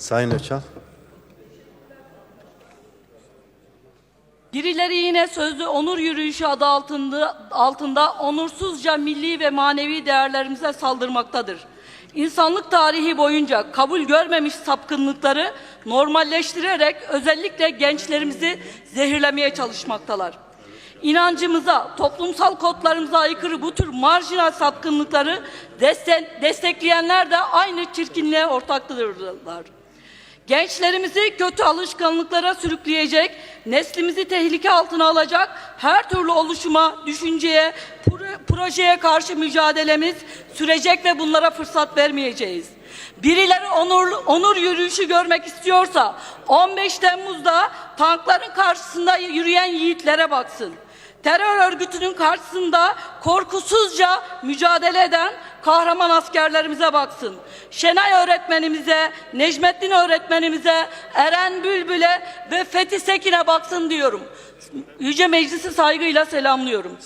Sayın Öçal. Birileri yine sözlü onur yürüyüşü adı altında, altında onursuzca milli ve manevi değerlerimize saldırmaktadır. İnsanlık tarihi boyunca kabul görmemiş sapkınlıkları normalleştirerek özellikle gençlerimizi zehirlemeye çalışmaktalar. İnancımıza, toplumsal kodlarımıza aykırı bu tür marjinal sapkınlıkları destek, destekleyenler de aynı çirkinliğe ortaktırlar. Gençlerimizi kötü alışkanlıklara sürükleyecek, neslimizi tehlike altına alacak her türlü oluşuma, düşünceye, pro- projeye karşı mücadelemiz sürecek ve bunlara fırsat vermeyeceğiz. Birileri onur, onur yürüyüşü görmek istiyorsa 15 Temmuz'da tankların karşısında yürüyen yiğitlere baksın. Terör örgütünün karşısında korkusuzca mücadele eden kahraman askerlerimize baksın. Şenay öğretmenimize, Necmettin öğretmenimize, Eren Bülbül'e ve Fethi Sekin'e baksın diyorum. Yüce Meclisi saygıyla selamlıyorum.